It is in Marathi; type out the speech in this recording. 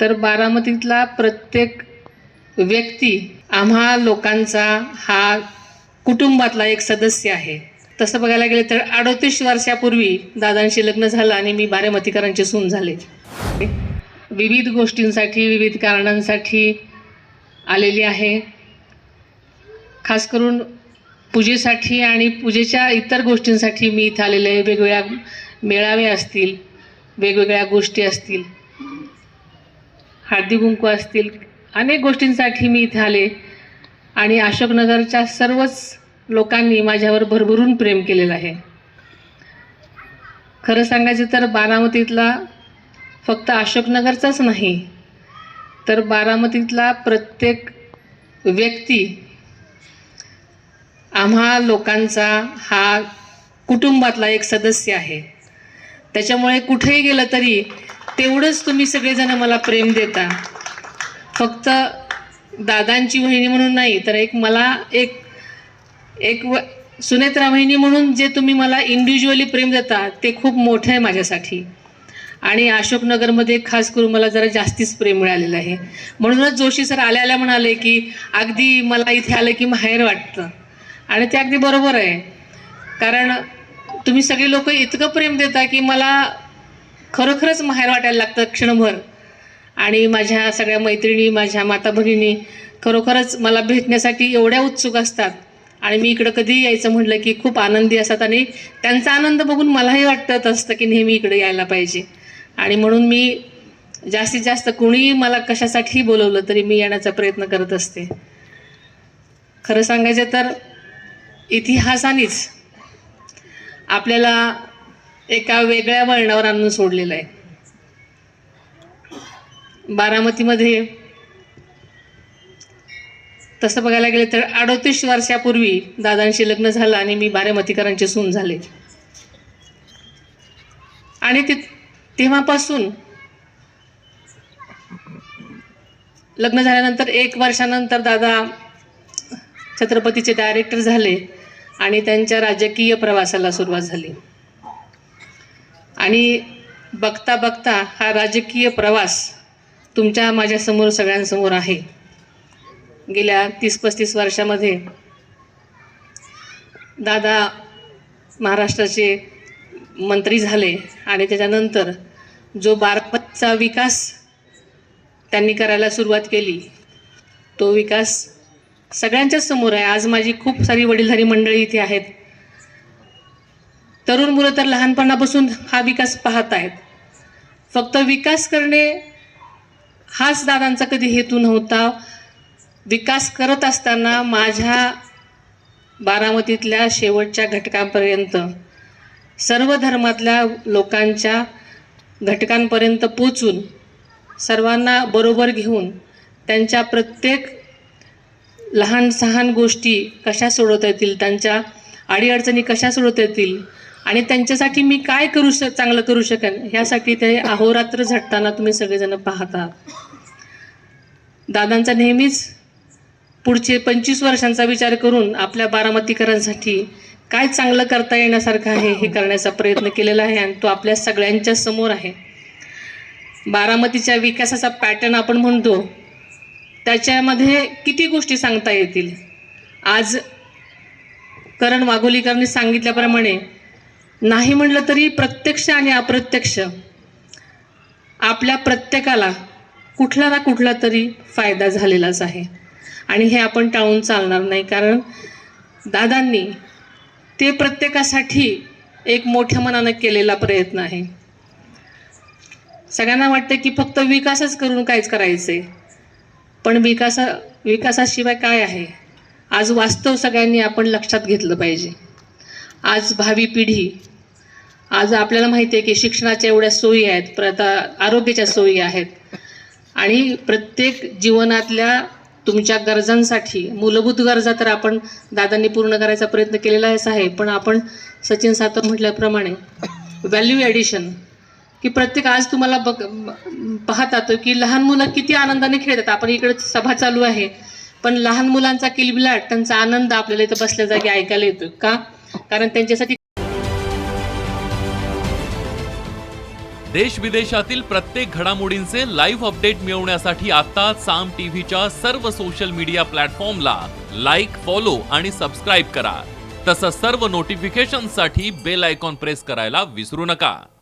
तर बारामतीतला प्रत्येक व्यक्ती आम्हा लोकांचा हा कुटुंबातला एक सदस्य आहे. तसं बघायला गेलं तर अडतीस वर्षापूर्वी दादांशी लग्न झालं आणि मी बारामतीकरांची सून झाले. विविध गोष्टींसाठी विविध कारणांसाठी आलेली आहे. खास करून पूजेसाठी आणि पूजेच्या इतर गोष्टींसाठी मी इथं आलेले आहे वेगवेगळ्या मेळावे असतील वेगवेगळ्या गोष्टी असतील. हळदी कुंकू असतील अनेक गोष्टींसाठी मी इथे आले. आणि अशोकनगरच्या सर्वच लोकांनी माझ्यावर भरभरून प्रेम केलेलं आहे. खरं सांगायचं तर बारामतीतला फक्त अशोकनगरचाच नाही तर बारामतीतला प्रत्येक व्यक्ती आम्हा लोकांचा हा कुटुंबातला एक सदस्य आहे. त्याच्यामुळे कुठेही गेलं तरी तेवढंच तुम्ही सगळेजण मला प्रेम देता. फक्त दादांची वहिनी म्हणून नाही तर एक मला एक एक व सुनेत्रा वहिनी म्हणून जे तुम्ही मला इंडिव्हिज्युअली प्रेम देता ते खूप मोठं आहे माझ्यासाठी. आणि अशोकनगरमध्ये खास करून मला जरा जास्तीच प्रेम मिळालेलं आहे. म्हणूनच जोशी सर आल्या आल्या म्हणाले की अगदी मला इथे आलं की माहेर वाटतं. आणि ते अगदी बरोबर आहे. कारण तुम्ही सगळे लोक इतकं प्रेम देता की मला खरोखरच माहेर वाटायला लागतं क्षणभर. आणि माझ्या सगळ्या मैत्रिणी माझ्या माता भगिनी खरोखरच मला भेटण्यासाठी एवढ्या उत्सुक असतात. आणि मी इकडं कधी यायचं म्हटलं की खूप आनंदी असतात आणि त्यांचा आनंद बघून मलाही वाटत असतं की नेहमी इकडे यायला पाहिजे. आणि म्हणून मी जास्तीत जास्त कुणीही मला कशासाठी बोलवलं तरी मी येण्याचा प्रयत्न करत असते. खरं सांगायचं तर इतिहासानेच आपल्याला एका वेगळ्या वळणावर आणून सोडलेलं आहे. बारामतीमध्ये तसं बघायला गेलं तर अडोतीस वर्षापूर्वी दादांशी लग्न झालं आणि मी बारामतीकरांचे सून झाले. आणि ते तेव्हापासून लग्न झाल्यानंतर एक वर्षानंतर दादा छत्रपतीचे डायरेक्टर झाले. आणि त्यांच्या राजकीय प्रवासाला सुरुवात झाली. आणि बघता बघता हा राजकीय प्रवास तुमच्या माझ्यासमोर सगळ्यांसमोर आहे. गेल्या तीस पस्तीस वर्षामध्ये दादा महाराष्ट्राचे मंत्री झाले आणि त्याच्यानंतर जो बारामतीचा विकास त्यांनी करायला सुरुवात केली तो विकास सगळ्यांच्याच समोर आहे. आज माझी खूप सारी वडीलधारी मंडळी इथे आहेत. तरुण मुलं तर लहानपणापासून हा विकास पाहत आहेत. फक्त विकास करणे हाच दादांचा कधी हेतू नव्हता. विकास करत असताना माझ्या बारामतीतल्या शेवटच्या घटकांपर्यंत सर्व धर्मातल्या लोकांच्या घटकांपर्यंत पोचून सर्वांना बरोबर घेऊन त्यांच्या प्रत्येक लहान सहान गोष्टी कशा सोडवता येतील त्यांच्या अडीअडचणी कशा सोडवता येतील आणि त्यांच्यासाठी मी काय करू श चांगलं करू शकेन ह्यासाठी ते अहोरात्र झटताना तुम्ही सगळेजण पाहता. दादांचा नेहमीच पुढचे पंचवीस वर्षांचा विचार करून आपल्या बारामतीकरांसाठी काय चांगलं करता येण्यासारखं आहे हे करण्याचा प्रयत्न केलेला आहे आणि तो आपल्या सगळ्यांच्या समोर आहे. बारामतीच्या विकासाचा पॅटर्न आपण म्हणतो त्याच्यामध्ये किती गोष्टी सांगता येतील? आज करण वाघोलीकरांनी सांगितल्याप्रमाणे नाही म्हणलं तरी प्रत्यक्ष आणि अप्रत्यक्ष आपल्या प्रत्येकाला कुठला ना कुठला तरी फायदा झालेलाच आहे. आणि हे आपण टाळून चालणार नाही कारण दादांनी ते प्रत्येकासाठी एक मोठ्या मनानं केलेला प्रयत्न आहे. सगळ्यांना वाटतं की फक्त विकासच करून काहीच करायचं पण विकासा विकासाशिवाय काय आहे? आज वास्तव सगळ्यांनी आपण लक्षात घेतलं पाहिजे. आज भावी पिढी आज आपल्याला माहिती आहे की शिक्षणाच्या एवढ्या सोयी आहेत परत आरोग्याच्या सोयी आहेत. आणि प्रत्येक जीवनातल्या तुमच्या गरजांसाठी मूलभूत गरजा तर आपण दादांनी पूर्ण करायचा प्रयत्न केलेलाच आहे पण आपण सचिन सातव म्हटल्याप्रमाणे व्हॅल्यू ॲडिशन की प्रत्येक आज तुम्हाला बघ पाहतात की लहान मुलं किती आनंदाने खेळतात. आपण इकडे सभा चालू आहे पण लहान मुलांचा किलबिलाट त्यांचा आनंद आपल्याला इथं बसल्या जागी ऐकायला येतो का? कारण त्यांच्यासाठी देश विदेशातील प्रत्येक घडामोडींचे लाईव्ह अपडेट मिळवण्यासाठी आता साम टीव्हीच्या सर्व सोशल मीडिया प्लॅटफॉर्मला लाईक फॉलो आणि सबस्क्राईब करा. तसंच सर्व नोटिफिकेशनसाठी बेल आयकॉन प्रेस करायला विसरू नका.